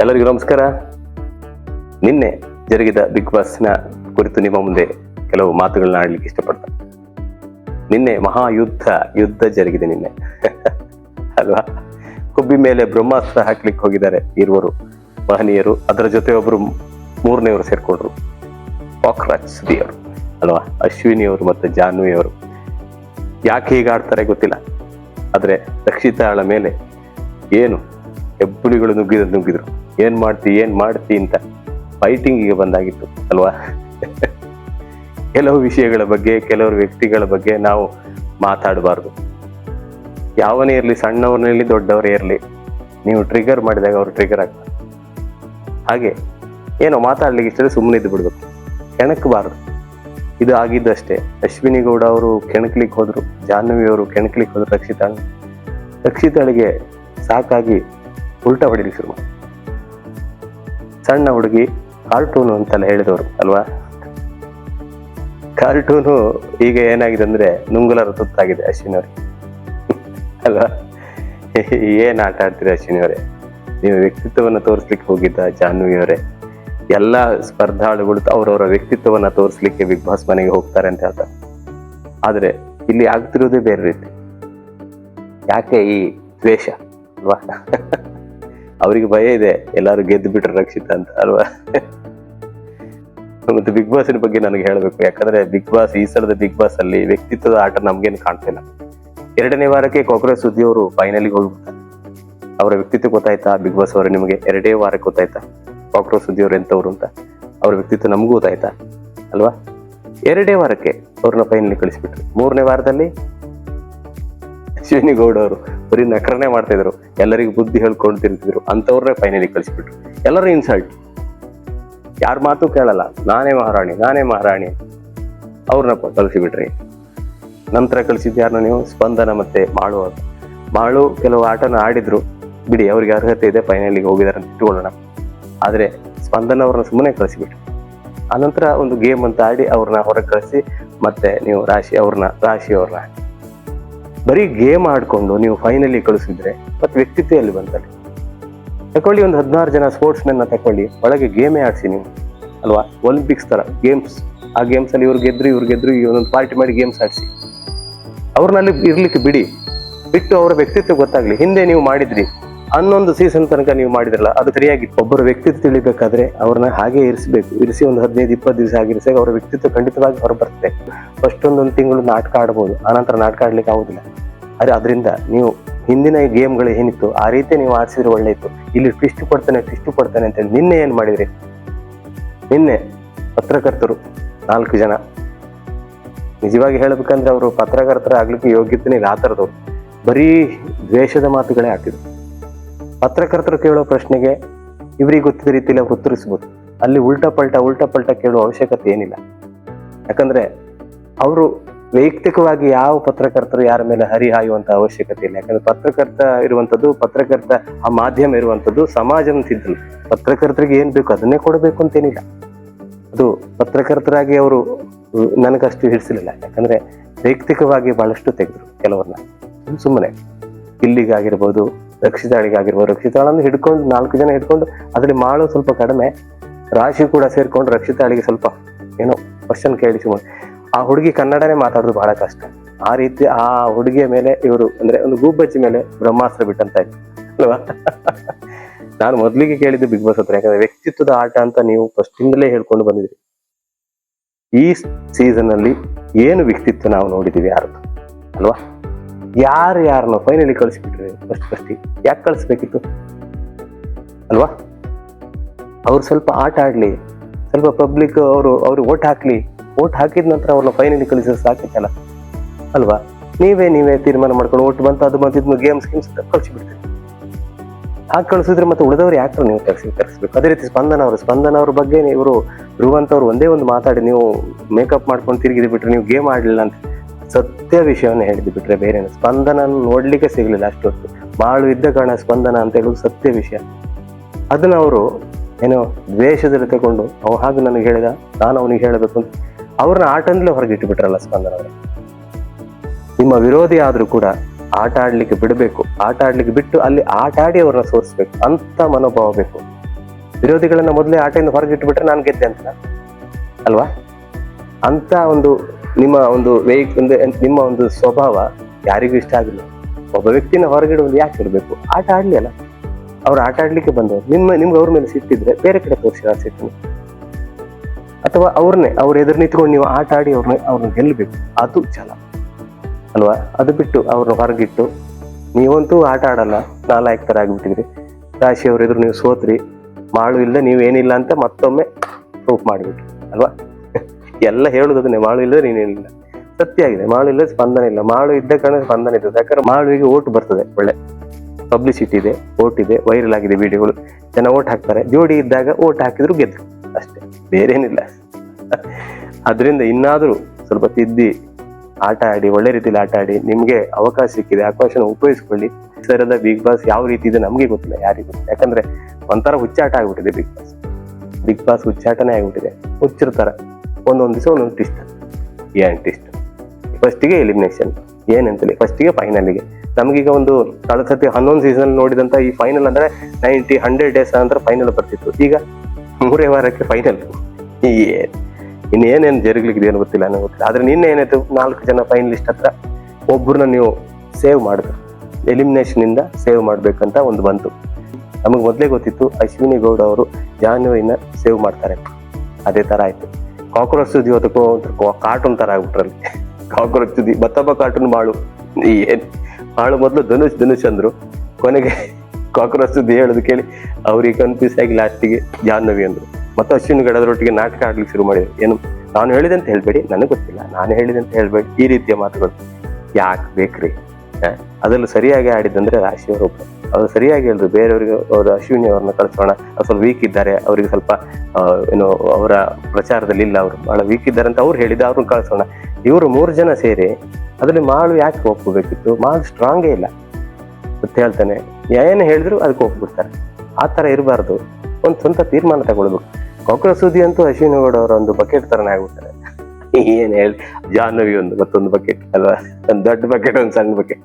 ಎಲ್ಲರಿಗೂ ನಮಸ್ಕಾರ. ನಿನ್ನೆ ಜರುಗಿದ ಬಿಗ್ ಬಾಸ್ನ ಕುರಿತು ನಿಮ್ಮ ಮುಂದೆ ಕೆಲವು ಮಾತುಗಳನ್ನ ಆಡ್ಲಿಕ್ಕೆ ಇಷ್ಟಪಡ್ತೇನೆ. ನಿನ್ನೆ ಮಹಾಯುದ್ಧ, ಯುದ್ಧ ಜರುಗಿದೆ ನಿನ್ನೆ. ಅಲ್ವಾ? ಕುಬ್ಬಿ ಮೇಲೆ ಬ್ರಹ್ಮಾಸ್ತ್ರ ಹಾಕ್ಲಿಕ್ಕೆ ಹೋಗಿದ್ದಾರೆ ಇರುವರು. ಮಹನೀಯರು, ಅದರ ಜೊತೆ ಒಬ್ರು ಮೂರನೆಯವರು ಸೇರ್ಕೊಂಡ್ರು. ಪಾಕ್ರಾಜ್ ಸುದಿಯವರು ಅಲ್ವಾ? ಅಶ್ವಿನಿಯವರು ಮತ್ತು ಜಾನ್ವಿಯವರು. ಯಾಕೆ ಹೀಗೆ ಆಡ್ತಾರೆ ಗೊತ್ತಿಲ್ಲ. ಆದ್ರೆ ರಕ್ಷಿತಾಳ ಮೇಲೆ ಏನು ಹೆಬ್ಬುಳಿಗಳು ನುಗ್ಗಿದ ನುಗ್ಗಿದ್ರು. ಏನ್ ಮಾಡ್ತಿ ಏನ್ ಮಾಡ್ತಿ ಅಂತ ಫೈಟಿಂಗಿಗೆ ಬಂದಾಗಿತ್ತು, ಅಲ್ವಾ? ಕೆಲವು ವಿಷಯಗಳ ಬಗ್ಗೆ, ಕೆಲವರು ವ್ಯಕ್ತಿಗಳ ಬಗ್ಗೆ ನಾವು ಮಾತಾಡಬಾರ್ದು. ಯಾವನೇ ಇರಲಿ, ಸಣ್ಣವ್ರನ್ನೇ ಇರಲಿ, ದೊಡ್ಡವರೇ ಇರಲಿ, ನೀವು ಟ್ರಿಗರ್ ಮಾಡಿದಾಗ ಅವರು ಟ್ರಿಗರ್ ಆಗ್ತಾರೆ. ಹಾಗೆ, ಏನೋ ಮಾತಾಡ್ಲಿಕ್ಕೆ ಇಷ್ಟೇ ಸುಮ್ಮನೆ ಇದ್ದು ಬಿಡ್ಬೇಕು. ಕೆಣಕಬಾರ್ದು. ಇದು ಆಗಿದ್ದಷ್ಟೇ. ಅಶ್ವಿನಿ ಗೌಡ ಅವರು ಕೆಣಕ್ಲಿಕ್ಕೆ ಹೋದ್ರು, ಜಾಹ್ನವಿ ಅವರು ಕೆಣಕ್ಲಿಕ್ಕೆ ಹೋದ್ರು ರಕ್ಷಿತಾಳ್ ರಕ್ಷಿತಾಳಿಗೆ ಸಾಕಾಗಿ ಉಲ್ಟಾ ಹೊಡಿಲಿಕ್ಕೆ ಶುರು ಮಾಡಿ ಸಣ್ಣ ಹುಡುಗಿ ಕಾರ್ಟೂನು ಅಂತೆಲ್ಲ ಹೇಳಿದವರು, ಅಲ್ವಾ? ಕಾರ್ಟೂನು ಈಗ ಏನಾಗಿದೆ ಅಂದ್ರೆ ನುಂಗುಲರ ತುತ್ತಾಗಿದೆ ಅಶ್ವಿನಿ ಅವ್ರಿಗೆ ಅಲ್ವಾ? ಏನ್ ಆಟ ಆಡ್ತೀರಿ ಅಶ್ವಿನಿ ಅವರೇ ನೀವು ವ್ಯಕ್ತಿತ್ವವನ್ನು ತೋರಿಸ್ಲಿಕ್ಕೆ ಹೋಗಿದ್ದ ಜಾನ್ವಿ ಅವರೇ ಎಲ್ಲ ಸ್ಪರ್ಧಾಳುಗಳು ಅವರವರ ವ್ಯಕ್ತಿತ್ವವನ್ನ ತೋರಿಸ್ಲಿಕ್ಕೆ ಬಿಗ್ ಬಾಸ್ ಮನೆಗೆ ಹೋಗ್ತಾರೆ ಅಂತ ಹೇಳ್ತಾರೆ. ಆದ್ರೆ ಇಲ್ಲಿ ಆಗ್ತಿರೋದೇ ಬೇರೆ ರೀತಿ. ಯಾಕೆ ಈ ದ್ವೇಷ, ಅಲ್ವಾ? ಅವರಿಗೆ ಭಯ ಇದೆ, ಎಲ್ಲಾರು ಗೆದ್ದು ಬಿಟ್ರೆ ರಕ್ಷಿತ ಅಂತ ಅಲ್ವಾ? ಮತ್ತೆ ಬಿಗ್ ಬಾಸ್ ಬಗ್ಗೆ ನನಗೆ ಹೇಳಬೇಕು. ಯಾಕಂದ್ರೆ ಬಿಗ್ ಬಾಸ್ ಈ ಸಲದ ಬಿಗ್ ಬಾಸ್ ಅಲ್ಲಿ ವ್ಯಕ್ತಿತ್ವದ ಆಟ ನಮ್ಗೇನು ಕಾಣ್ತಿಲ್ಲ ಎರಡನೇ ವಾರಕ್ಕೆ ಕಾಂಗ್ರೆಸ್ ಸುದ್ದಿ ಅವರು ಫೈನಲಿಗೆ ಹೋಗ್ಬಿಡ್ತಾರೆ ಅವರ ವ್ಯಕ್ತಿತ್ವ ಗೊತ್ತಾಯ್ತಾ? ಬಿಗ್ ಬಾಸ್ ಅವರು ನಿಮಗೆ ಎರಡೇ ವಾರಕ್ಕೆ ಗೊತ್ತಾಯ್ತಾ? ಕಾಂಗ್ರೆಸ್ ಸುದ್ದಿ ಅವರು ಎಂತವ್ರು ಅಂತ? ಅವ್ರ ವ್ಯಕ್ತಿತ್ವ ನಮಗೂ ಗೊತ್ತಾಯ್ತಾ? ಅಲ್ವಾ? ಎರಡೇ ವಾರಕ್ಕೆ ಅವ್ರನ್ನ ಫೈನಲ್ ಕಳಿಸ್ಬಿಟ್ರು. ಮೂರನೇ ವಾರದಲ್ಲಿ ಅಶ್ವಿನಿ ಗೌಡ ಅವರು ಬರೀ ನಕರಣೆ ಮಾಡ್ತಾ ಇದ್ರು ಎಲ್ಲರಿಗೂ ಬುದ್ಧಿ ಹೇಳ್ಕೊಂಡು ತಿರ್ತಿದ್ರು ಅಂತವ್ರನ್ನೇ ಫೈನಲಿ ಕಳಿಸ್ಬಿಟ್ರು. ಎಲ್ಲರೂ ಇನ್ಸಲ್ಟ್ ಯಾರ ಮಾತು ಕೇಳಲ್ಲ. ನಾನೇ ಮಹಾರಾಣಿ ನಾನೇ ಮಹಾರಾಣಿ. ಅವ್ರನ್ನ ಕಳಿಸಿಬಿಟ್ರಿ. ನಂತರ ಕಳಿಸಿದ್ದು ಯಾರನ್ನ ನೀವು? ಸ್ಪಂದನ ಮತ್ತೆ ಮಾಳು ಮಾಳು ಕೆಲವು ಆಟನ ಆಡಿದ್ರು. ಬಿಡಿ, ಅವ್ರಿಗೆ ಅರ್ಹತೆ ಇದೆ ಫೈನಲಿಗೆ ಹೋಗಿದ್ದಾರೆ ಅಂತ ಇಟ್ಕೊಳ್ಳೋಣ. ಆದ್ರೆ ಸ್ಪಂದನ ಅವ್ರನ್ನ ಸುಮ್ಮನೆ ಕಳಿಸಿಬಿಟ್ರು. ಆನಂತರ ಒಂದು ಗೇಮ್ ಅಂತ ಆಡಿ ಅವ್ರನ್ನ ಹೊರಗೆ ಕಳಿಸಿ ಮತ್ತೆ ನೀವು ರಾಶಿ ಅವ್ರನ್ನ ರಾಶಿ ಅವ್ರನ್ನ ಬರೀ ಗೇಮ್ ಆಡ್ಕೊಂಡು ನೀವು ಫೈನಲಿ ಕಳಿಸಿದ್ರೆ ಮತ್ತೆ ವ್ಯಕ್ತಿತ್ವ ಬಂತಲ್ಲಿ ತಕೊಳ್ಳಿ ಒಂದು ಹದಿನಾರು ಜನ ಸ್ಪೋರ್ಟ್ಸ್ ಮೆನ್ನ ತಕೊಳ್ಳಿ, ಒಳಗೆ ಗೇಮೇ ಆಡಿಸಿ ನೀವು. ಅಲ್ವಾ? ಒಲಿಂಪಿಕ್ಸ್ ತರ ಗೇಮ್ಸ್ ಆ ಗೇಮ್ಸ್ ಅಲ್ಲಿ ಇವ್ರು ಗೆದ್ರು ಇವ್ರು ಗೆದ್ರು, ಈ ಒಂದೊಂದು ಪಾರ್ಟಿ ಮಾಡಿ ಗೇಮ್ಸ್ ಆಡಿಸಿ. ಅವ್ರನ್ನಲ್ಲಿ ಇರ್ಲಿಕ್ಕೆ ಬಿಡಿ. ಬಿಟ್ಟು ಅವರ ವ್ಯಕ್ತಿತ್ವ ಗೊತ್ತಾಗ್ಲಿ. ಹಿಂದೆ ನೀವು ಮಾಡಿದ್ರಿ. ಹನ್ನೊಂದು ಸೀಸನ್ ತನಕ ನೀವು ಮಾಡಿದ್ರಲ್ಲ, ಅದು ಸರಿಯಾಗಿತ್ತು ಒಬ್ಬರ ವ್ಯಕ್ತಿತ್ವ ತಿಳಿಬೇಕಾದ್ರೆ ಅವ್ರನ್ನ ಹಾಗೆ ಇರಿಸಬೇಕು. ಇರಿಸಿ ಒಂದು ಹದಿನೈದು, ಇಪ್ಪತ್ತು ದಿವಸ ಆಗಿರಿಸಾಗ ಅವರ ವ್ಯಕ್ತಿತ್ವ ಖಂಡಿತವಾಗಿ ಹೊರ ಬರ್ತದೆ ಫಸ್ಟ್ ಒಂದೊಂದು ತಿಂಗಳು ನಾಟಕ ಆಡ್ಬೋದು, ಆನಂತರ ನಾಟಕ ಆಡ್ಲಿಕ್ಕೆ ಆಗುದಿಲ್ಲ. ಅರೆ ಅದರಿಂದ ನೀವು ಹಿಂದಿನ ಗೇಮ್ಗಳು ಏನಿತ್ತು, ಆ ರೀತಿ ನೀವು ಆಡಿಸಿದ್ರೆ ಒಳ್ಳೆ ಇತ್ತು ಇಲ್ಲಿ ಟ್ವಿಸ್ಟ್ ಕೊಡ್ತಾನೆ ಟ್ವಿಸ್ಟ್ ಕೊಡ್ತಾನೆ ಅಂತೇಳಿ ನಿನ್ನೆ ಏನು ಮಾಡಿದ್ರಿ? ನಿನ್ನೆ ಪತ್ರಕರ್ತರು ನಾಲ್ಕು ಜನ. ನಿಜವಾಗಿ ಹೇಳಬೇಕಂದ್ರೆ ಅವರು ಪತ್ರಕರ್ತರ ಆಗ್ಲಿಕ್ಕೆ ಯೋಗ್ಯತೆನೇ ಇಲ್ಲ, ಆ ಥರದವ್ರು. ಬರೀ ದ್ವೇಷದ ಮಾತುಗಳೇ ಹಾಕಿದ್ರು ಪತ್ರಕರ್ತರು ಕೇಳೋ ಪ್ರಶ್ನೆಗೆ ಇವರಿಗೆ ಗೊತ್ತಿದ ರೀತಿಯಲ್ಲಿ ಅವ್ರು ಉತ್ತರಿಸ್ಬೋದು. ಅಲ್ಲಿ ಉಲ್ಟಾ ಪಲ್ಟಾ ಉಲ್ಟಾ ಪಲ್ಟಾ ಕೇಳೋ ಅವಶ್ಯಕತೆ ಏನಿಲ್ಲ. ಯಾಕಂದ್ರೆ ಅವರು ವೈಯಕ್ತಿಕವಾಗಿ ಯಾವ ಪತ್ರಕರ್ತರು ಯಾರ ಮೇಲೆ ಹರಿಹಾಯುವಂತ ಅವಶ್ಯಕತೆ ಇಲ್ಲ. ಯಾಕಂದ್ರೆ ಪತ್ರಕರ್ತ ಇರುವಂತದ್ದು ಪತ್ರಕರ್ತ, ಆ ಮಾಧ್ಯಮ ಇರುವಂತದ್ದು ಸಮಾಜ ತಿದ್ದಲು ಪತ್ರಕರ್ತರಿಗೆ ಏನ್ ಬೇಕು ಅದನ್ನೇ ಕೊಡಬೇಕು ಅಂತೇನಿಲ್ಲ. ಅದು ಪತ್ರಕರ್ತರಾಗಿ ಅವರು ನನಗಷ್ಟು ಹಿಡಿಸಲಿಲ್ಲ. ಯಾಕಂದ್ರೆ ವೈಯಕ್ತಿಕವಾಗಿ ಬಹಳಷ್ಟು ತೆಗೆದ್ರು ಕೆಲವ್ರನ್ನ. ಸುಮ್ಮನೆ ಇಲ್ಲಿಗಾಗಿರ್ಬೋದು ರಕ್ಷಿತಾಳಿಗಾಗಿರ್ಬೋದು ರಕ್ಷಿತಾಳನ್ನು ಹಿಡ್ಕೊಂಡು ನಾಲ್ಕು ಜನ ಹಿಡ್ಕೊಂಡು ಅದ್ರಲ್ಲಿ ಮಾಳು ಸ್ವಲ್ಪ ಕಡಿಮೆ, ರಾಶಿ ಕೂಡ ಸೇರ್ಕೊಂಡು ರಕ್ಷಿತಾಳಿಗೆ ಸ್ವಲ್ಪ ಏನೋ ಕ್ವಶನ್ ಕೇಳಿಸಿ ಆ ಹುಡುಗಿ ಕನ್ನಡನೇ ಮಾತಾಡೋದು ಬಹಳ ಕಷ್ಟ. ಆ ರೀತಿ ಆ ಹುಡುಗಿಯ ಮೇಲೆ ಇವರು ಅಂದ್ರೆ ಒಂದು ಗೂಬಚ್ಚಿ ಮೇಲೆ ಬ್ರಹ್ಮಾಸ್ತ್ರ ಬಿಟ್ಟಂತ ಅಲ್ವಾ? ನಾನು ಮೊದಲಿಗೆ ಕೇಳಿದ್ದು ಬಿಗ್ ಬಾಸ್ ಹತ್ರ, ಯಾಕಂದ್ರೆ ವ್ಯಕ್ತಿತ್ವದ ಆಟ ಅಂತ ನೀವು ಫಸ್ಟ್ ಇಂದಲೇ ಹೇಳ್ಕೊಂಡು ಬಂದಿದ್ರಿ ಈ ಸೀಸನ್ ಅಲ್ಲಿ ಏನು ವ್ಯಕ್ತಿತ್ವ ನಾವು ನೋಡಿದೀವಿ ಯಾರು ಅಲ್ವಾ? ಯಾರು ಯಾರನ್ನ ಫೈನಲಿ ಕಳಿಸ್ಬಿಟ್ರಿ ಫಸ್ಟ್ ಫಸ್ಟ್ ಯಾಕೆ ಕಳಿಸ್ಬೇಕಿತ್ತು? ಅಲ್ವಾ? ಅವ್ರು ಸ್ವಲ್ಪ ಆಟ ಆಡ್ಲಿ, ಸ್ವಲ್ಪ ಪಬ್ಲಿಕ್ ಅವರು, ಅವ್ರಿಗೆ ಓಟ್ ಹಾಕ್ಲಿ ಓಟ್ ಹಾಕಿದ ನಂತರ ಅವ್ರನ್ನ ಫೈನಲಿ ಕಳಿಸೋದು ಸಾಕಿತ್ತಲ್ಲ ಅಲ್ವಾ? ನೀವೇ ನೀವೇ ತೀರ್ಮಾನ ಮಾಡ್ಕೊಂಡು ಓಟ್ ಬಂತು, ಅದು ಬಂತು ಗೇಮ್ಸ್ ಗೇಮ್ಸ್ ಕಳಿಸಿಬಿಡ್ತೀರಿ. ಹಾಗೆ ಕಳಿಸಿದ್ರೆ ಮತ್ತೆ ಉಳಿದವ್ರು ಯಾಕೆ ನೀವು ಕಳಿಸಿ ಕಳಿಸ್ಬೇಕು ಅದೇ ರೀತಿ ಸ್ಪಂದನ ಅವರು, ಸ್ಪಂದನ ಅವ್ರ ಬಗ್ಗೆ ಇವರು ಧ್ರುವಂತ ಒಂದೇ ಒಂದು ಮಾತಾಡಿ ನೀವು ಮೇಕಪ್ ಮಾಡ್ಕೊಂಡು ತಿರುಗಿದ್ ಬಿಟ್ರೆ ನೀವು ಗೇಮ್ ಆಡಲಿಲ್ಲ ಅಂತ. ಸತ್ಯ ವಿಷಯವನ್ನು ಹೇಳಿದ್ದು ಬಿಟ್ರೆ ಬೇರೆ ಸ್ಪಂದನ ನೋಡ್ಲಿಕ್ಕೆ ಸಿಗಲಿಲ್ಲ ಅಷ್ಟೊತ್ತು ಬಾಳು ಇದ್ದ ಕಾರಣ ಸ್ಪಂದನ ಅಂತ ಹೇಳೋದು ಸತ್ಯ ವಿಷಯ. ಅದನ್ನ ಅವರು ಏನೋ ದ್ವೇಷದಲ್ಲಿ ತಗೊಂಡು ಅವ ಹಾಗೆ ನನಗೆ ಹೇಳಿದ, ನಾನು ಅವನಿಗೆ ಹೇಳಬೇಕು ಅಂತ ಅವ್ರನ್ನ ಹೊರಗೆ ಇಟ್ಟುಬಿಟ್ರಲ್ಲ ಸ್ಪಂದನ ಅವರು. ನಿಮ್ಮ ವಿರೋಧಿ ಆದ್ರೂ ಕೂಡ ಆಟ ಆಡ್ಲಿಕ್ಕೆ ಬಿಡಬೇಕು. ಆಟ ಆಡ್ಲಿಕ್ಕೆ ಬಿಟ್ಟು ಅಲ್ಲಿ ಆಟ ಆಡಿ ಅವ್ರನ್ನ ಸೋರಿಸ್ಬೇಕು. ಅಂತ ಮನೋಭಾವ ಬೇಕು. ವಿರೋಧಿಗಳನ್ನ ಮೊದಲೇ ಆಟದಿಂದ ಹೊರಗೆ ಬಿಟ್ರೆ ನಾನು ಗೆದ್ದೆ ಅಂತ ಅಲ್ವಾ? ಅಂತ ಒಂದು ನಿಮ್ಮ ಒಂದು ಒಂದು ನಿಮ್ಮ ಒಂದು ಸ್ವಭಾವ ಯಾರಿಗೂ ಇಷ್ಟ ಆಗಿಲ್ಲ. ಒಬ್ಬ ವ್ಯಕ್ತಿನ ಹೊರಗಡೆ ಒಂದು ಯಾಕೆ ಇರಬೇಕು? ಆಟ ಆಡ್ಲಿ ಅಲ್ಲ. ಅವ್ರು ಆಟ ಆಡ್ಲಿಕ್ಕೆ ಬಂದವರು. ನಿಮ್ಮ ನಿಮ್ಗೆ ಅವ್ರ ಮೇಲೆ ಸಿಕ್ಕಿದ್ರೆ ಬೇರೆ ಕಡೆ ತೋರಿಸಿ ಆ ಅಥವಾ ಅವ್ರನ್ನೇ ಅವ್ರ ಎದುರು ನಿಂತ್ಕೊಂಡು ನೀವು ಆಟ ಆಡಿ ಅವ್ರನ್ನ ಅವ್ರನ್ನ ಗೆಲ್ಲಬೇಕು. ಅದು ಛಲ. ಅಲ್ವಾ? ಅದು ಬಿಟ್ಟು ಅವ್ರನ್ನ ಹೊರಗಿಟ್ಟು ನೀವಂತೂ ಆಟ ಆಡಲ್ಲ. ನಾಲ್ಕು ಥರ ಆಗಿಬಿಟ್ಟಿದ್ರಿ ರಾಶಿ ಅವ್ರ ಎದುರು ನೀವು ಸೋತ್ರಿ. ಮಾಡು ಇಲ್ಲ, ನೀವೇನಿಲ್ಲ ಅಂತ ಮತ್ತೊಮ್ಮೆ ಪ್ರೂಫ್ ಮಾಡಿಬಿಟ್ರಿ. ಅಲ್ವಾ? ಎಲ್ಲ ಹೇಳುದು ಮಾಳು ಇಲ್ಲದ್ರೆ ನೀನಿಲ್ಲ ಸತ್ಯ ಆಗಿದೆ, ಮಾಳು ಇಲ್ಲ ಸ್ಪಂದನೆ ಇಲ್ಲ. ಮಾಳು ಇದ್ದ ಕಾರಣ ಸ್ಪಂದನೆ ಇರ್ತದೆ. ಯಾಕಂದ್ರೆ ಮಾಳುವಿಗೆ ಓಟ್ ಬರ್ತದೆ, ಒಳ್ಳೆ. ಪಬ್ಲಿಸಿಟಿ ಇದೆ ಓಟ್ ಇದೆ ವೈರಲ್ ಆಗಿದೆ ವಿಡಿಯೋಗಳು ಜನ ಓಟ್ ಹಾಕ್ತಾರೆ. ಜೋಡಿ ಇದ್ದಾಗ ಓಟ್ ಹಾಕಿದ್ರು ಗೆದ್ರು. ಅಷ್ಟೇ. ಬೇರೇನಿಲ್ಲ. ಅದರಿಂದ ಇನ್ನಾದರೂ ಸ್ವಲ್ಪ ತಿದ್ದಿ, ಆಟ ಆಡಿ, ಒಳ್ಳೆ ರೀತಿಯಲ್ಲಿ ಆಟ ಆಡಿ, ನಿಮಗೆ ಅವಕಾಶ ಸಿಕ್ಕಿದೆ ಅವಕಾಶನ ಉಪಯೋಗಿಸ್ಕೊಳ್ಳಿ. ಸರದ ಬಿಗ್ ಬಾಸ್ ಯಾವ ರೀತಿ ಇದೆ ನಮಗೆ ಗೊತ್ತಿಲ್ಲ, ಯಾರಿಗೂ ಯಾಕಂದ್ರೆ ಒಂಥರ ಹುಚ್ಚಾಟ ಆಗ್ಬಿಟ್ಟಿದೆ ಬಿಗ್ ಬಾಸ್ ಬಿಗ್ ಬಾಸ್ ಹುಚ್ಚಾಟನೇ ಆಗಿಬಿಟ್ಟಿದೆ. ಹುಚ್ಚಿರ್ತಾರ ಒಂದೊಂದು ದಿವಸ ಒಂದೊಂದು ಟಿಸ್ಟ್ ಏನು ಟಿಸ್ಟ್ ಫಸ್ಟಿಗೆ ಎಲಿಮಿನೇಷನ್ ಏನಂತೇಳಿ? ಫಸ್ಟಿಗೆ ಫೈನಲಿಗೆ ನಮಗೀಗ ಒಂದು ಕಳೆದ ಸತಿ ಹನ್ನೊಂದು ಸೀಸನ್ ನೋಡಿದಂತ ಈ ಫೈನಲ್ ಅಂದ್ರೆ ನೈಂಟಿ ಹಂಡ್ರೆಡ್ ಡೇಸ್ ನಂತರ ಫೈನಲ್ ಬರ್ತಿತ್ತು. ಈಗ ಮೂರೇ ವಾರಕ್ಕೆ ಫೈನಲ್ ಇನ್ನೇನೇನು ಜರುಗ್ಲಿಕ್ಕೆ ಏನು ಗೊತ್ತಿಲ್ಲ ನನಗೆ ಗೊತ್ತಿಲ್ಲ. ಆದರೆ ನಿನ್ನೆ ಏನಾಯ್ತು? ನಾಲ್ಕು ಜನ ಫೈನಲಿಸ್ಟ್ ಹತ್ರ ಒಬ್ಬರನ್ನ ನೀವು ಸೇವ್ ಮಾಡಿದ್ರು. ಎಲಿಮಿನೇಷನಿಂದ ಸೇವ್ ಮಾಡಬೇಕಂತ ಒಂದು ಬಂತು. ನಮಗೆ ಮೊದಲೇ ಗೊತ್ತಿತ್ತು, ಅಶ್ವಿನಿ ಗೌಡ ಅವರು ಜಾನ್ವಿನ ಸೇವ್ ಮಾಡ್ತಾರೆ. ಅದೇ ಥರ ಆಯ್ತು. ಕಾಕ್ರೋಚ್ ಸುದ್ದಿ ಇವತ್ತು ಕಾರ್ಟೂನ್ ತರ ಆಗ್ಬಿಟ್ರಲ್ಲಿ. ಕಾಕ್ರೋಚ್ ಸುದ್ದಿ. ಮತ್ತೊಬ್ಬ ಕಾರ್ಟೂನ್ ಮಾಡು ಏನ್ ಮಾಡು ಮೊದಲು ಧನುಷ್ ಧನುಷ್ ಅಂದ್ರು. ಕೊನೆಗೆ ಕಾಕ್ರೋಚ್ ಸುದ್ದಿ ಹೇಳೋದು ಕೇಳಿ, ಅವ್ರಿಗೆ ಕನ್ಫ್ಯೂಸ್ ಆಗಿ ಲಾಸ್ಟಿಗೆ ಜಾಹ್ನವಿ ಅಂದ್ರು. ಮತ್ತೆ ಅಶ್ವಿನ್ ಗಡದ್ರೊಟ್ಟಿಗೆ ನಾಟಕ ಆಡ್ಲಿಕ್ಕೆ ಶುರು ಮಾಡಿದ್ರು. ಏನು, ನಾನು ಹೇಳಿದೆ ಅಂತ ಹೇಳ್ಬೇಡಿ, ನನಗೆ ಗೊತ್ತಿಲ್ಲ. ನಾನು ಹೇಳಿದೆ ಅಂತ ಹೇಳ್ಬೇಡಿ, ಈ ರೀತಿಯ ಮಾತುಗಳು. ಯಾಕೆ ಬೇಕ್ರಿ? ಅದರಲ್ಲೂ ಸರಿಯಾಗಿ ಆಡಿದಂದ್ರೆ ರಾಶಿ ಅವರು ಒಬ್ರು. ಅವ್ರು ಸರಿಯಾಗಿ ಹೇಳಿದ್ರು ಬೇರೆಯವರಿಗೆ ಅವರು ಅಶ್ವಿನಿ ಅವ್ರನ್ನ ಕಳಿಸೋಣ ಸ್ವಲ್ಪ ವೀಕ್ ಇದ್ದಾರೆ. ಅವರಿಗೆ ಸ್ವಲ್ಪ ಏನು ಅವರ ಪ್ರಚಾರದಲ್ಲಿ ಇಲ್ಲ ಅವರು. ಬಹಳ ವೀಕ್ ಇದ್ದಾರೆ ಅಂತ ಅವ್ರು ಹೇಳಿದ ಅವ್ರನ್ನ ಕಳಿಸೋಣ. ಇವರು ಮೂರು ಜನ ಸೇರಿ ಅದರಲ್ಲಿ ಮಾಳು ಯಾಕೆ ಒಪ್ಪಬೇಕಿತ್ತು ಮಾಳು ಸ್ಟ್ರಾಂಗೇ ಇಲ್ಲ ಅಂತ ಹೇಳ್ತಾನೆ. ಏನು ಹೇಳಿದ್ರು ಅದಕ್ಕೆ ಒಪ್ಬಿಡ್ತಾರೆ ಆ ಥರ ಇರಬಾರ್ದು. ಒಂದು ಸ್ವಂತ ತೀರ್ಮಾನ ತಗೊಳ್ಬೇಕು. ಕಾಂಗ್ರೆಸ್ ಸುದ್ದಿ ಅಂತೂ ಅಶ್ವಿನಿ ಗೌಡ ಅವರ ಒಂದು ಬಕೆಟ್ ಥರನೇ ಆಗ್ಬಿಡ್ತಾರೆ ಏನು ಹೇಳಿ? ಜಾಹ್ನವಿ ಒಂದು ಮತ್ತೊಂದು ಬಕೆಟ್ ಅಲ್ವಾ? ಒಂದು ದೊಡ್ಡ ಬಕೆಟ್ ಒಂದು ಸಣ್ಣ ಬಕೆಟ್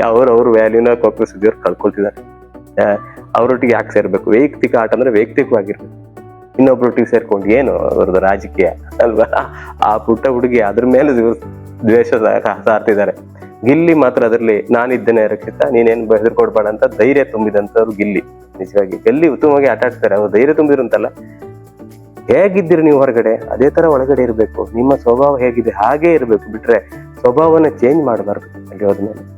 ಅವ್ರು ಅವ್ರ ವ್ಯಾಲ್ಯೂನ ಕೊಕ್ಕರ ಸುದ್ದಿ ಅವ್ರು ಕಳ್ಕೊಳ್ತಿದ್ದಾರೆ. ಅವರೊಟ್ಟಿಗೆ ಯಾಕೆ ಸೇರ್ಬೇಕು? ವೈಯಕ್ತಿಕ ಆಟ ಅಂದ್ರೆ ವೈಯಕ್ತಿಕವಾಗಿರ್ಬೇಕು. ಇನ್ನೊಬ್ರೊಟ್ಟಿಗೆ ಸೇರ್ಕೊಂಡು ಏನು ಅವ್ರದ್ದು ರಾಜಕೀಯ ಅಲ್ವಾ? ಆ ಪುಟ್ಟ ಹುಡುಗಿ ಅದ್ರ ಮೇಲೆ ದ್ವೇಷ ಸಾರ್ತಿದ್ದಾರೆ ಗಿಲ್ಲಿ ಮಾತ್ರ ಅದರಲ್ಲಿ, ನಾನಿದ್ದೇನೆ ರಕ್ಷಿತ, ನೀನೇನ್ ಹೆದರ್ಕೊಡ್ಬೇಡ ಅಂತ ಧೈರ್ಯ ತುಂಬಿದಂತವ್ರು ಗಿಲ್ಲಿ. ನಿಜವಾಗಿ ಗಿಲ್ಲಿ ಉತ್ತಮವಾಗಿ ಆಟ ಆಡ್ತಾರೆ. ಅವ್ರು ಧೈರ್ಯ ತುಂಬಿರಂತಲ್ಲ ಹೇಗಿದ್ದೀರಿ ನೀವು ಹೊರಗಡೆ? ಅದೇ ತರ ಒಳಗಡೆ ಇರಬೇಕು. ನಿಮ್ಮ ಸ್ವಭಾವ ಹೇಗಿದೆ? ಹಾಗೇ ಇರಬೇಕು ಬಿಟ್ರೆ ಸ್ವಭಾವನ ಚೇಂಜ್ ಮಾಡಬಾರ್ದು. ಅಲ್ಲಿ ಹೋದ್ಮೇಲೆ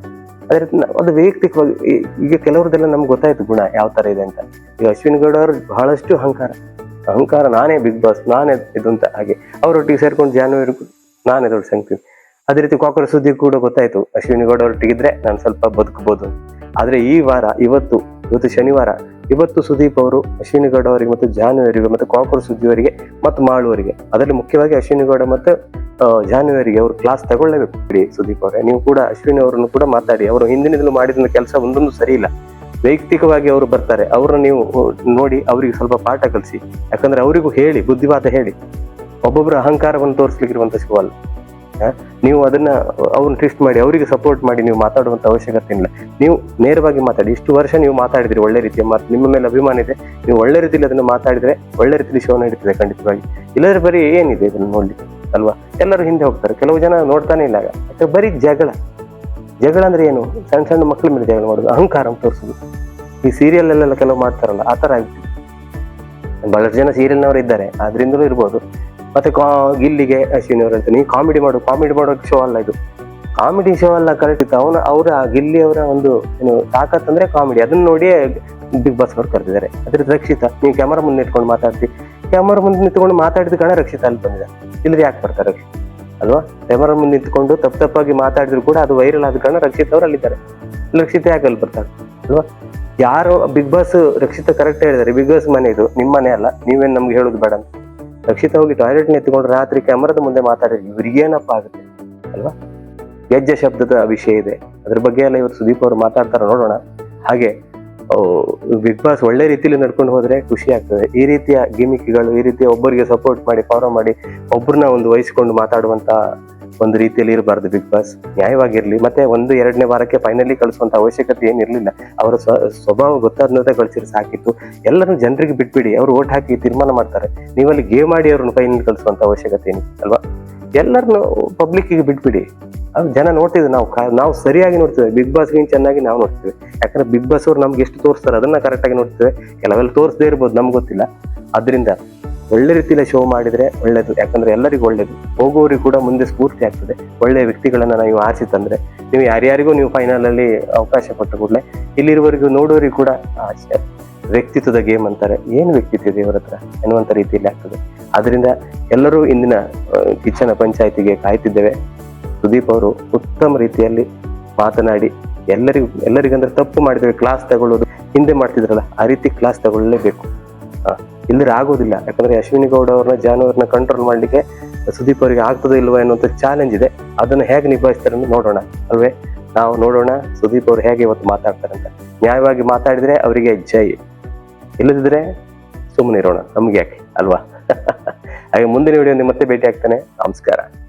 ಅದ್ರ ಅದು ವೈಯಕ್ತಿಕವಾಗಿ ಈಗ ಕೆಲವ್ರದೆಲ್ಲ ನಮ್ಗೆ ಗೊತ್ತಾಯ್ತು ಗುಣ ಯಾವ ತರ ಇದೆ ಅಂತ. ಈಗ ಅಶ್ವಿನಿ ಗೌಡ ಬಹಳಷ್ಟು ಅಹಂಕಾರ. ಅಹಂಕಾರ ನಾನೇ ಬಿಗ್ ಬಾಸ್ ನಾನೇ ಇದು ಅಂತ ಹಾಗೆ. ಅವರೊಟ್ಟಿಗೆ ಸೇರ್ಕೊಂಡು ಜಾನ್ವರಿ ನಾನೇ ದೊಡ್ಡ ಸಂಖ್ಯೆ ಅದೇ ರೀತಿ ಕಾಕರ ಸುದ್ದಿ ಕೂಡ ಗೊತ್ತಾಯ್ತು. ಅಶ್ವಿನಿ ಗೌಡ ಒಟ್ಟಿಗಿದ್ರೆ ನಾನು ಸ್ವಲ್ಪ ಬದುಕಬಹುದು ಆದ್ರೆ ಈ ವಾರ, ಇವತ್ತು ಇವತ್ತು ಶನಿವಾರ ಇವತ್ತು ಸುದೀಪ್ ಅವರು ಅಶ್ವಿನಿ ಗೌಡ ಅವರಿಗೆ ಮತ್ತು ಮತ್ತೆ ಮತ್ತು ಸುದ್ದಿ ಅವರಿಗೆ ಮತ್ತು ಮಾಳುವರಿಗೆ, ಅದರಲ್ಲಿ ಮುಖ್ಯವಾಗಿ ಅಶ್ವಿನಿ ಗೌಡ ಮತ್ತು ಜಾನುವರಿಗೆ ಜಾನ್ವರಿಗೆ ಅವರು ಕ್ಲಾಸ್ ತಗೊಳ್ಳೇಬೇಕು. ಬಿಡಿ ಸುದೀಪ್ ಅವರೇ, ನೀವು ಕೂಡ ಅಶ್ವಿನಿ ಅವರನ್ನು ಕೂಡ ಮಾತಾಡಿ. ಅವರು ಹಿಂದಿನಿಂದಲೂ ಮಾಡಿದ ಕೆಲಸ ಒಂದೊಂದು ಸರಿ ಇಲ್ಲ. ವೈಯಕ್ತಿಕವಾಗಿ ಅವರು ಬರ್ತಾರೆ. ಅವ್ರನ್ನ ನೀವು ನೋಡಿ ಅವರಿಗೆ ಸ್ವಲ್ಪ ಪಾಠ ಕಲಿಸಿ. ಯಾಕಂದ್ರೆ ಅವರಿಗೂ ಹೇಳಿ, ಬುದ್ಧಿವಾದ ಹೇಳಿ. ಒಬ್ಬೊಬ್ಬರ ಅಹಂಕಾರವನ್ನು ತೋರಿಸ್ಲಿಕ್ಕಿರುವಂತ ಶಿವಲ್ಲ ನೀವು ಅದನ್ನ ಅವ್ರನ್ನ ಟ್ವಿಸ್ಟ್ ಮಾಡಿ, ಅವರಿಗೆ ಸಪೋರ್ಟ್ ಮಾಡಿ ನೀವು ಮಾತಾಡುವಂತ ಅವಶ್ಯಕತೆ ಇಲ್ಲ. ನೀವು ನೇರವಾಗಿ ಮಾತಾಡಿ, ಇಷ್ಟು ವರ್ಷ ನೀವು ಮಾತಾಡಿದ್ರಿ ಒಳ್ಳೆ ರೀತಿಯ ಮಾತು, ನಿಮ್ಮ ಮೇಲೆ ಅಭಿಮಾನ ಇದೆ, ನೀವು ಒಳ್ಳೆ ರೀತಿಯಲ್ಲಿ ಅದನ್ನ ಮಾತಾಡಿದ್ರೆ ಒಳ್ಳೆ ರೀತಿಯಲ್ಲಿ ಶೋ ನಡೀತದೆ ಖಂಡಿತವಾಗಿ. ಇಲ್ಲದ್ರೆ ಬರೀ ಏನಿದೆ ಇದನ್ನ ನೋಡಿ, ಅಲ್ವಾ? ಎಲ್ಲರೂ ಹಿಂದೆ ಹೋಗ್ತಾರೆ, ಕೆಲವು ಜನ ನೋಡ್ತಾನೆ ಇಲ್ಲ ಬರೀ ಜಗಳ. ಜಗಳ ಅಂದ್ರೆ ಏನು? ಸಣ್ಣ ಸಣ್ಣ ಮಕ್ಕಳ ಮೇಲೆ ಜಗಳ ಮಾಡೋದು, ಅಹಂಕಾರ ತೋರಿಸೋದು. ಈ ಸೀರಿಯಲ್ ಅಲ್ಲೆಲ್ಲ ಕೆಲವು ಮಾಡ್ತಾರಲ್ಲ, ಆ ತರ ಆಗ್ತದೆ. ಬಹಳಷ್ಟು ಜನ ಸೀರಿಯಲ್ನವರು ಇದ್ದಾರೆ, ಆದ್ರಿಂದಲೂ ಇರ್ಬೋದು. ಮತ್ತೆ ಗಿಲ್ಲಿಗೆ ಅಶ್ವಿನಿ ಅಂತ, ನೀವು ಕಾಮಿಡಿ ಮಾಡು ಕಾಮಿಡಿ ಮಾಡೋ ಶೋ ಅಲ್ಲ ಇದು. ಕಾಮಿಡಿ ಶೋ ಅಲ್ಲ ಕರೆಕ್ಟ್ ಇತ್ತು. ಅವನ, ಅವರ ಗಿಲ್ಲಿ ಅವರ ಒಂದು, ಏನು, ತಾಕತ್ ಅಂದ್ರೆ ಕಾಮಿಡಿ ಅದನ್ನ ನೋಡಿ ಬಿಗ್ ಬಾಸ್ ಅವ್ರು ಕರೆದಿದ್ದಾರೆ. ಅದ್ರ ರಕ್ಷಿತ. ನೀವು ಕ್ಯಾಮರಾ ಮುಂದೆ ನಿಂತ್ಕೊಂಡು ಮಾತಾಡ್ತಿ. ಕ್ಯಾಮರಾ ಮುಂದೆ ನಿಂತ್ಕೊಂಡು ಮಾತಾಡಿದ ಕಾರಣ ರಕ್ಷಿತ ಅಲ್ಲಿ ಬಂದಿದೆ. ಇಲ್ಲದ್ರೆ ಯಾಕೆ ಬರ್ತಾರೆ ರಕ್ಷಿತ? ಅಲ್ವಾ? ಕ್ಯಾಮರಾ ಮುಂದೆ ನಿಂತ್ಕೊಂಡು ತಪ್ಪು ತಪ್ಪಾಗಿ ಮಾತಾಡಿದ್ರು ಕೂಡ ಅದು ವೈರಲ್ ಆದ ಕಾರಣ ರಕ್ಷಿತ್ ಅವ್ರು ಅಲ್ಲಿದ್ದಾರೆ. ರಕ್ಷಿತ ಯಾಕೆ ಅಲ್ಲಿ ಬರ್ತಾರೆ ಅಲ್ವಾ? ಯಾರು, ಬಿಗ್ ಬಾಸ್ ರಕ್ಷಿತ ಕರೆಕ್ಟ್ ಹೇಳಿದ್ದಾರೆ. ಬಿಗ್ ಬಾಸ್ ಮನೆ ಇದು. ನಿಮ್ಮ ಮನೆ ಅಲ್ಲ. ನೀವೇನು ನಮ್ಗೆ ಹೇಳೋದು ಬೇಡ ಅಂತ. ರಕ್ಷಿತ ಹೋಗಿ ಟಾಯ್ಲೆಟ್ ಎತ್ಕೊಂಡು ರಾತ್ರಿ ಕ್ಯಾಮರಾದ ಮುಂದೆ ಮಾತಾಡಿದ್ರೆ ಇವ್ರಿಗೇನಪ್ಪ ಆಗುತ್ತೆ? ಅಲ್ವಾ? ಗೆಜ್ಜೆ ಶಬ್ದದ ವಿಷಯ ಇದೆ. ಅದ್ರ ಬಗ್ಗೆ ಎಲ್ಲ ಇವರು ಸುದೀಪ್ ಅವರು ಮಾತಾಡ್ತಾರೆ ನೋಡೋಣ. ಹಾಗೆ ಬಿಗ್ ಬಾಸ್ ಒಳ್ಳೆ ರೀತಿಯಲ್ಲಿ ನಡ್ಕೊಂಡು ಹೋದ್ರೆ ಖುಷಿ ಆಗ್ತದೆ. ಈ ರೀತಿಯ ಗಿಮಿಕ್ಗಳು ಈ ರೀತಿಯ ಒಬ್ಬರಿಗೆ ಸಪೋರ್ಟ್ ಮಾಡಿ ಫಾಲೋ ಮಾಡಿ ಒಬ್ಬರನ್ನ ಒಂದು ವಹಿಸ್ಕೊಂಡು ಮಾತಾಡುವಂತ ಒಂದು ರೀತಿಯಲ್ಲಿ ಇರಬಾರ್ದು ಬಿಗ್ ಬಾಸ್ ನ್ಯಾಯವಾಗಿರ್ಲಿ, ಮತ್ತೆ ಒಂದು ಎರಡನೇ ವಾರಕ್ಕೆ ಫೈನಲಿ ಕಳಿಸುವಂತ ಅವಶ್ಯಕತೆ ಏನಿರಲಿಲ್ಲ, ಅವರ ಸ್ವ- ಸ್ವಭಾವ ಗೊತ್ತಾದ್ನೋದೇ ಕಳಿಸಿದ್ರೆ ಸಾಕಿತ್ತು. ಎಲ್ಲರನ್ನು ಜನರಿಗೆ ಬಿಟ್ಬಿಡಿ, ಅವ್ರು ಓಟ್ ಹಾಕಿ ತೀರ್ಮಾನ ಮಾಡ್ತಾರೆ. ನೀವಲ್ಲಿ ಗೇಮ್ ಮಾಡಿ ಅವ್ರನ್ನ ಫೈನಲ್ ಕಳಿಸುವಂತ ಅವಶ್ಯಕತೆ ಏನು ಅಲ್ವಾ? ಎಲ್ಲರನ್ನು ಪಬ್ಲಿಕ್ಕಿಗೆ ಬಿಟ್ಬಿಡಿ. ಅದು ಜನ ನೋಡ್ತಿದ್ವಿ ನಾವು ನಾವು ಸರಿಯಾಗಿ ನೋಡ್ತೇವೆ ಬಿಗ್ ಬಾಸ್ ಚೆನ್ನಾಗಿ ನಾವು ನೋಡ್ತೇವೆ ಯಾಕಂದ್ರೆ ಬಿಗ್ ಬಾಸ್ ಅವ್ರು ನಮ್ಗೆ ಎಷ್ಟು ತೋರಿಸ್ತಾರೆ ಅದನ್ನ ಕರೆಕ್ಟಾಗಿ ನೋಡ್ತೇವೆ ಕೆಲವೆಲ್ಲ ತೋರಿಸದೇ ಇರ್ಬೋದು, ನಮ್ಗೆ ಗೊತ್ತಿಲ್ಲ. ಅದರಿಂದ ಒಳ್ಳೆ ರೀತಿಯಲ್ಲಿ ಶೋ ಮಾಡಿದ್ರೆ ಒಳ್ಳೆಯದು ಯಾಕಂದ್ರೆ ಎಲ್ಲರಿಗೂ ಒಳ್ಳೇದು. ಹೋಗುವವರಿಗೂ ಕೂಡ ಮುಂದೆ ಸ್ಫೂರ್ತಿ ಆಗ್ತದೆ. ಒಳ್ಳೆಯ ವ್ಯಕ್ತಿಗಳನ್ನು ನೀವು ಆರಿಸಿ ತಂದರೆ. ನೀವು ಯಾರ್ಯಾರಿಗೂ ನೀವು ಫೈನಲಲ್ಲಿ ಅವಕಾಶ ಕೊಟ್ಟ ಕೂಡಲೇ ಇಲ್ಲಿರುವವರಿಗೂ ನೋಡೋರಿಗೂ ಕೂಡ ವ್ಯಕ್ತಿತ್ವದ ಗೇಮ್ ಅಂತಾರೆ. ಏನು ವ್ಯಕ್ತಿತ್ವ ಇದೆ ಇವರ ಹತ್ರ? ಎನ್ನುವಂಥ ರೀತಿಯಲ್ಲಿ ಆಗ್ತದೆ. ಅದರಿಂದ ಎಲ್ಲರೂ ಇಂದಿನ ಕಿಚ್ಚನ ಪಂಚಾಯತಿಗೆ ಕಾಯ್ತಿದ್ದೇವೆ. ಸುದೀಪ್ ಅವರು ಉತ್ತಮ ರೀತಿಯಲ್ಲಿ ಮಾತನಾಡಿ ಎಲ್ಲರಿಗೂ ಎಲ್ಲರಿಗಂದ್ರೆ ತಪ್ಪು ಮಾಡಿದ್ರೆ ಕ್ಲಾಸ್ ತಗೊಳ್ಳೋದು ಹಿಂದೆ ಮಾಡ್ತಿದ್ರಲ್ಲ ಆ ರೀತಿ ಕ್ಲಾಸ್ ತಗೊಳ್ಳಲೇಬೇಕು. ಆ, ಇಲ್ಲದ್ರೆ ಆಗೋದಿಲ್ಲ. ಯಾಕಂದ್ರೆ ಅಶ್ವಿನಿ ಗೌಡ ಅವ್ರನ್ನ ಜಾನುವಾರನ್ನ ಕಂಟ್ರೋಲ್ ಮಾಡ್ಲಿಕ್ಕೆ ಸುದೀಪ್ ಅವರಿಗೆ ಆಗ್ತದೋ ಇಲ್ವಾ ಅನ್ನುವಂಥ ಚಾಲೆಂಜ್ ಇದೆ. ಅದನ್ನು ಹೇಗೆ ನಿಭಾಯಿಸ್ತಾರೆ ಅಂತ ನೋಡೋಣ. ಅಲ್ವೇ? ನಾವು ನೋಡೋಣ ಸುದೀಪ್ ಅವರು ಹೇಗೆ ಇವತ್ತು ಮಾತಾಡ್ತಾರೆ ಅಂತ. ನ್ಯಾಯವಾಗಿ ಮಾತಾಡಿದ್ರೆ ಅವರಿಗೆ ಜೈ. ಇಲ್ಲದಿದ್ರೆ ಸುಮ್ಮನೆ ಇರೋಣ ನಮ್ಗೆ ಯಾಕೆ? ಅಲ್ವಾ? ಹಾಗೆ ಮುಂದಿನ ವಿಡಿಯೋ ಮತ್ತೆ ಭೇಟಿ ಆಗ್ತಾನೆ. ನಮಸ್ಕಾರ.